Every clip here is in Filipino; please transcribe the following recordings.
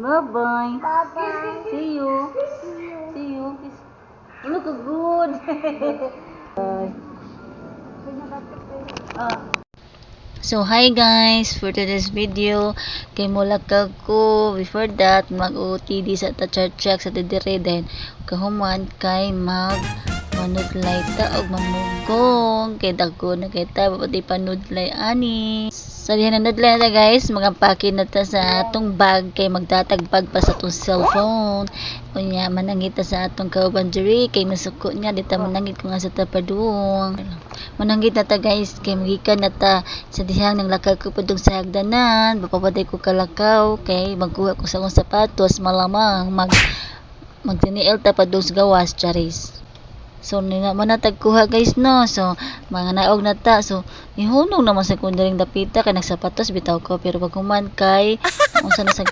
Bye-bye. Bye-bye. See you. See you. Look good. Bye. Ah. So, hi guys! For today's video, kay mulakag ko, before that, mag-OTD sa tacharchak sa didire din. Kahuman kay mag manudlay ta og mamugong kay dagko na kay ta pati panudlay ani sa dihan na na guys magampake na ta sa atong bag kay magdatag bag pa sa atong cellphone. Unya manangita sa atong kauban diri kay nasuko niya dita manangit ko nga sa tapadung mananggit na ta guys kay magikan na ta sa dihang nang lakag ko padung sa hagdanan. Mapapaday ko kalakaw kay magkuha ko sa akong sapatos malamang mag magtiniel ta sa gawas charis So, nina man natagkuha guys no. So, mga naog na ta. So, ihunong naman sa kundaring dapita kay nagsapatos bitaw ko pero pag human kay unsa na sa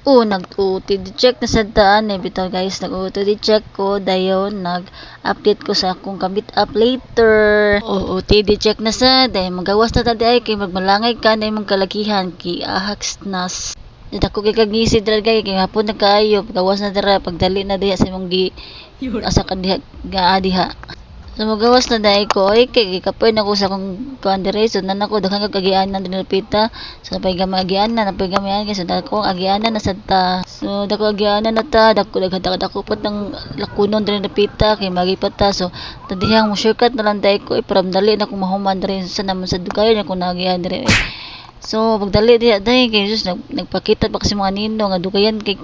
Oh, nag-UTD check na sa daan eh. Bitaw guys, nag-UTD check ko. Dayon, nag-update ko sa akong kabit up later. Oh, UTD check na sa. Dayon, magawas na tadi ay kay magmalangay ka na imong kalakihan. Ki ahaks nas. Dito ko kay kagisi dira kay hapon na kaayo. Gawas na dira pagdali na diha sa imong gi asa ka diha ga diha. Magawas na dai ko ay kay kapoy na ko sa akong kuan dire. So nan ako daghang kagian na dinapita so napay gamagian na napay gamayan kay so dako agian na sa ta. So dako agian na ta. Dako daghan dako pat ng lakunon dire napita kay magipat so tadihang mo shortcut na lang dai ko. Ay param dali na ko mahuman dire. Sa naman sa dugay na ko nagian dire. So, pagdali diha day kay Jesus nag, nagpakita pa kasi mga nino nga dugayan kay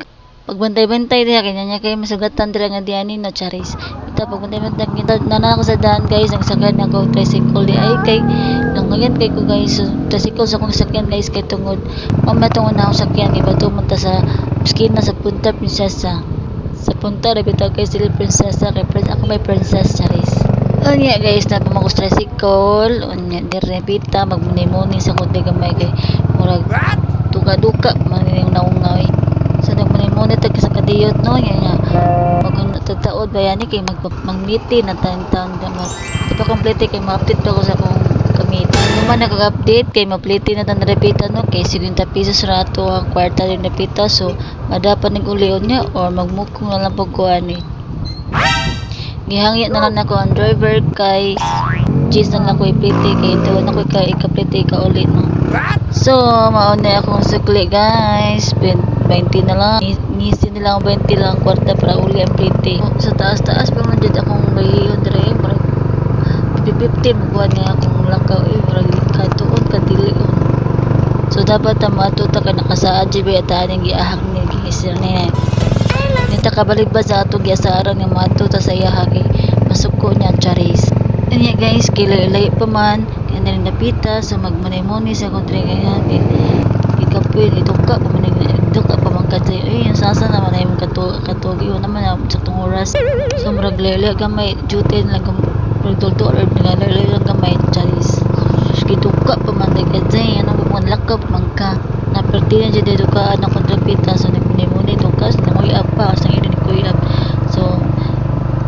pagbantay-bantay diha kay nya kay masugatan dira nga diha nino charis. Ita pagbantay-bantay kita nana ako sa daan guys nagsakay na ako tricycle di ay kay nangayan kay ko guys so, tricycle sa akong sakyan guys kay tungod mama tungod na ako sakyan kay bato man ta sa skina sa Punta Prinsesa. Sa punta ra bitaw kay sila prinsesa kay prin ako may princess charis. Unya guys na pamagos tricycle unya dire bita magmuni-muni sa kundi gamay kay murag duka-duka manining naungaw eh. Kadiyot no nya nya mag tagtaod bayani kay mag magmiti na gamot. Di pa complete kay ma-update pa ko sa akong kamit. Ano man nag-update kay mapliti na tan repita no kay 50 pesos ra ato ang kwarta rin repita so madapan ning ulion niya or magmukong na lang pag kuan eh. Gihangya na lang ako ang driver kay cheese na lang ko ipliti kay ito na ko kay ikapliti ka ulit no. So, mauna akong sukli guys. 20 na lang. Ngisi nila ang 20 lang kwarta para uli ang pliti. Sa taas-taas pa man dyan akong bahiyon dre. Parang 50 magkuhan niya akong lakaw eh. Parang katuon kadilion. So, dapat ang matuta ka nakasaad dyan at aning giahak ni gihisir niya. Nita kabalik ba sa atong giasaran nga matuta sa iya kay masuko niya charis. Kanya guys, kilay pa man, kaya na rin napita sa magmunay-muni sa pa man iduka pa man ka sa'yo. Eh, sasa naman ay katu katugi, naman na sa tong oras. So, murag lele gamay, duty na lang murag tulto or nagalele lang gamay, charis. Giduka pa man day ka dyan, ano lakaw pa man ka. Naperti na dyan duka na kontrapita, so nagmunay-muni duka, so nanguyap pa, sa nginin ni kuyap. So,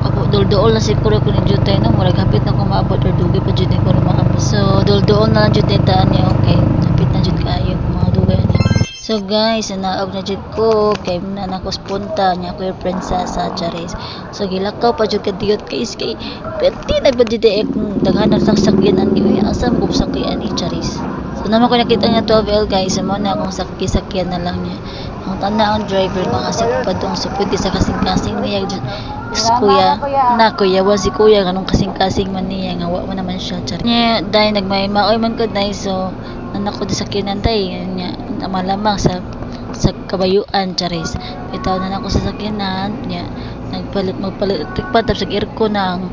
ako dol-dool na siguro ko ni Jutay no murag hapit na ko maabot or dugi pa jud ko na maabot so dol-dool na lang jud dita niya okay so guys naog na jud ko kay na nako spunta niya ko prinsesa Charis. So gilakaw pa jud kadiyot kay is kay pwede nagbadid eh kung daghan na sakyanan ni asam ko sakyan ni Charis. So naman ko nakita niya 12L guys mo na akong sakya-sakyan na lang niya. Ang tanda ang driver ko kasi padong so pwede sa kasing-kasing niya jud Sa kuya, na kuya, wa si kuya, ganun kasing-kasing man niya, nga wa man naman siya, char. Niya, dahil nagmayma, oy man ko, dahil so, anak ko di sa kinantay, niya, malamang sa, sa kabayuan, charis. Itaw na ako sa sakyanan, niya, nagpalit, magpalit, tikpa, tapos nag-aircon na ang,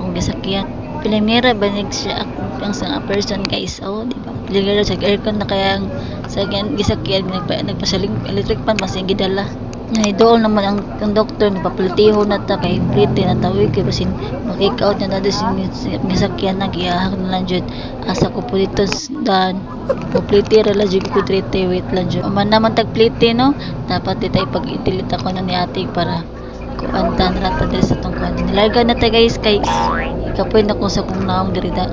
ang gisakyan. Pilimera ba siya ang sa person guys, oh, di ba? Pilimera sa aircon na kaya ang sakyan, gisakyan, nagpa, nagpasaling electric pan, mas gidala. Ay, doon naman ang, ang doktor, nagpapalitiho na ta kay pretty na tawid kay basin makikaut na na sin misakyan na giyahak na lang jud. Asa ko po dito dan complete ra la jud ko trete wait lang jud. Man naman tag plete no? Dapat ditay pag itilit ako na ni ate para kuantan ra ta sa tong kuan nilarga na ta guys kay kapoy na ko sa kong naong diri da.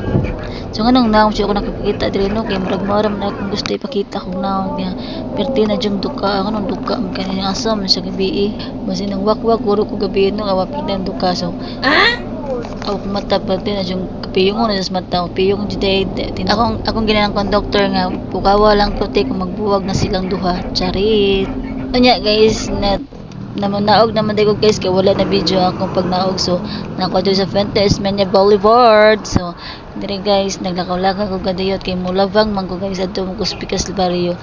So nga nung naong siya ako nakakita diri no? Kay murag maram na akong gusto ipakita kong naong niya. Perti na jung duka ako nung duka ang kanina asam sa gabi eh. Basi nang wakwak puro ko gabi no? Awa perti ang duka so. Ako kung mata perti na jung kapiyong ko na sa mata piyong jiday akong akong ginanang conductor nga pukawa lang ko te kung magbuwag na silang duha. Charit. Unya guys na naman naog naman ko guys kay wala na video akong pag naog. So nako dito sa Fuentes Menya Boulevard. So dire guys naglakaw-lakaw ko gadayot kay mulavang man ko guys adto mo ko speakers barrio.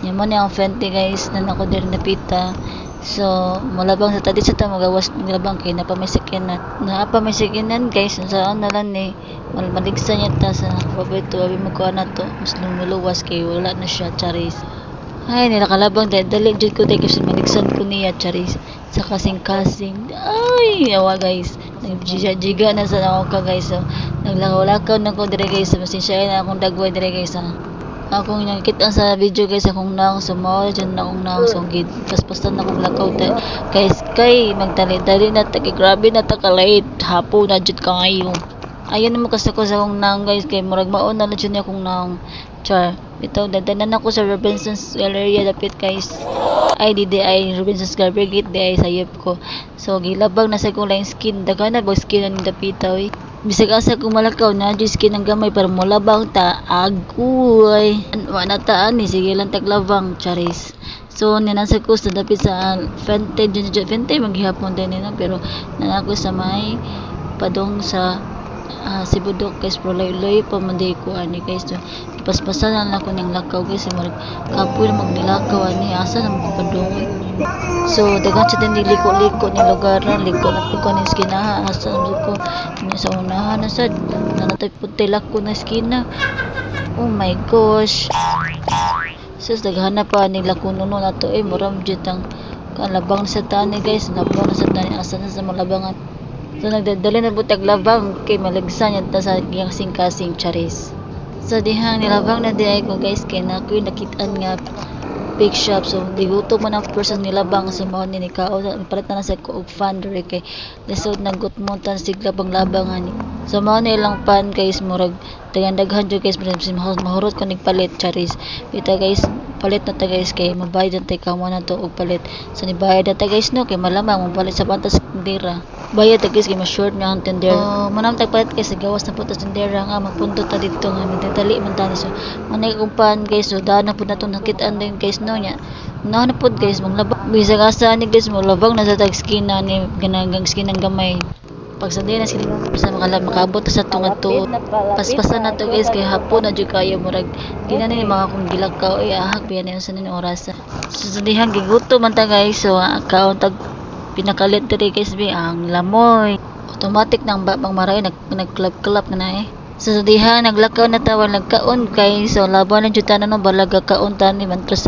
Nya mo ni ang Fente guys na nako dire napita. So mulabang sa tadi sa ta magawas nilabang kay na. Pa may sakinan na pa may sakinan guys saan na lang ni mal maligsa niya ta sa babito abi mo ko na to. Mas lumuluwas kay wala na siya charis ay, nilakalabang dahil dali jud ko tayo kasi maligsan ko niya, charis. Sa kasing-kasing. Ay, yawa guys. Nagjiga na sa ako ka guys. So, naglakaw-lakaw na ko dire guys. Masensya na akong dagway dire guys. Ha. Akong nakikita sa video guys akong naong sumaw dyan na akong naong so gid paspasan na akong lakaw ta guys kay magdali-dali na ta grabe na ta kalait hapo na jud kayo ayun naman kasi ko sa akong naong guys kay murag maon na jud ni akong naong char ito dadanan ako sa Robinson's Galleria. Dapit guys ay di di ay Robinson's Galleria gate di ay sayop ko. So gilabang na sa kong lain skin. Daga na ba skin ang dapita oy? Bisag asa kong malakaw na di skin ang gamay para mulabang ta agoy wa na taan ni sige lang taglabang charis. So, ninasa ko sa dapit sa Fente, dyan, Fente, maghihapon din nila, pero nanako sa may padong sa ah, Sibudok guys pro loy pa man day ko ani guys paspasan na ako ning lakaw guys mag kapoy magnilakaw ani asa na magpadungoy so dagan sa din liko-liko ni lugar na liko na ko ni skina asa na ko. Ni sa unahan na sad nanatay puti lako na skina oh my gosh. Sus daghan na pa ni lako nuno na to eh muram jud ang kalabang sa tani guys. Labang na sa tani asa na sa malabangan. So nagdadali na butag labang kay malagsan yun ta sa iyang sing-kasing charis. So dihang nilabang na di ay ko guys kay na ko nakitaan nga big shop so diguto man ang person nilabang sa mao ni kao palit na, na sa ko og fan diri kay lisod nagut mo tan sigla bang labangan. So mao ni ilang pan guys murag dagan daghan jud guys pero si mahurot ko nigpalit charis. Kita guys palit na ta guys kay mabayad na tay kamo na to og palit. So ni bayad na ta guys no kay malamang mapalit sa pantas dira bayad ta guys kay mas short na ang tender. Oh manam tagpalit kay gawas na po ta nga magpunto ta dito nga magdadali man ta ni so manay kumpan guys so daan na pud nato nakitaan din guys no nya. Na na pud guys manglabang bisa asa ni guys mo labang na sa tag skin na ni ganagang skin ng gamay. Pag sa na sila sa makalab makabot sa tunga to. Paspasan na to guys kay hapon na jud kayo murag. Gina ni mga kung gilakaw ay ahak biya na sa nin oras. Sa dihang giguto man ta guys so kaon tag pinakalit diri guys bi ang lamoy. Automatic nang ba bang maray nag nagklap-klap na eh. So, diha naglakaw na tawa nagkaon kay so laban na jud tanan no balaga kaon tani man tres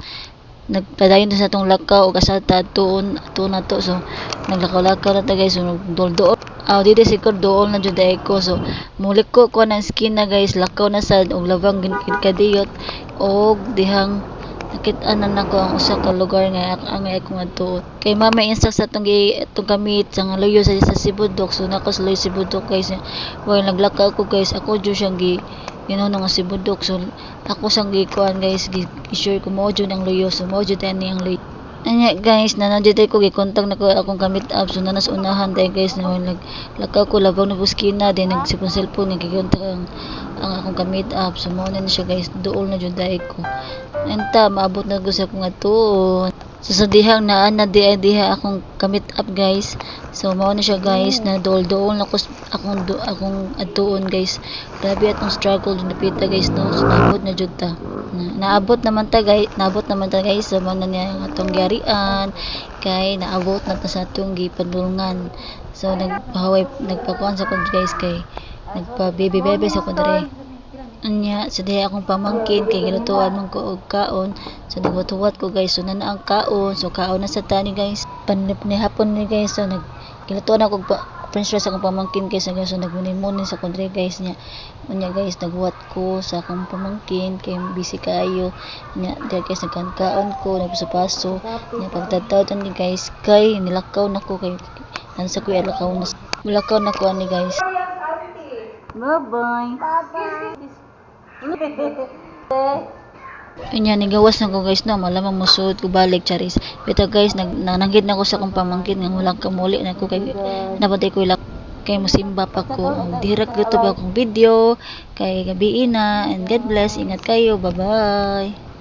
nagpadayon sa tong lakaw ug asa ta tuon na to so naglakaw-lakaw na ta guys so nagdoldool aw di di siguro dool na jud ko so mulik ko ko ng skin na guys lakaw na sad og labang gid kadiyot og dihang nakita na nako ang usa ka lugar nga ang akong adto kay mama insta sa tong itong gamit sa nga luyo sa, sa Sibudok so nako sa luyo Sibudok guys. Well naglakaw ko guys. Ako jud siyang gi know nga Sibudok so ako sang gi kuan guys gi sure ko mo jud ang luyo. So mo jud ani ang luyo. Anya guys, na nandiyo ko gikontak na ko akong kamit up so nanas unahan tayo guys na nag lakaw ko labang na buskina din nagsipon cellphone nga gikontak ang ang akong kamit up. So mo na siya guys. Duol na jud dai ko. Enta maabot na gusto ko nga tuon so sa dihang naa na di diha akong kamit up guys. So mao na siya guys na duol duol na ko akong du, akong atuon guys. Grabe atong struggle din napita guys no? So naabot na jud ta. Na, naabot naman ta guys naabot naman ta guys. So mao na niya atong gyarian. Kay naabot na ta sa atong gipadulungan. So nagpahaway nagpakuan sa kod guys kay nagpa baby bebe sa kod dere Anya, sa diha akong pamangkin kay gilutuan man ko og kaon. So nagwatuwat ko guys, so na ang kaon. So kaon na sa tani guys. Panip ni hapon ni guys, so nag gilutuan ako og french fries akong pamangkin guys. So, guys, so nagmuni-muni sa kondre guys niya. Unya guys, nagwat ko sa akong pamangkin kay busy kayo. Nya, diha guys nagkaon ko, nagpaso-paso. Nya pagtataw ni guys, kay nilakaw na ko kay nasa ko lakaw na na ko ani guys. Bye-bye. Bye-bye. Inya ni gawas na ko guys no malamang musud ko balik charis. Bitaw guys nag nananggid na ko sa akong pamangkin nga walang kamuli na ko kay napatay ko ilak kay musimba pa ko. Ang direct gusto ba akong video kay gabi na and God bless. Ingat kayo. Bye-bye.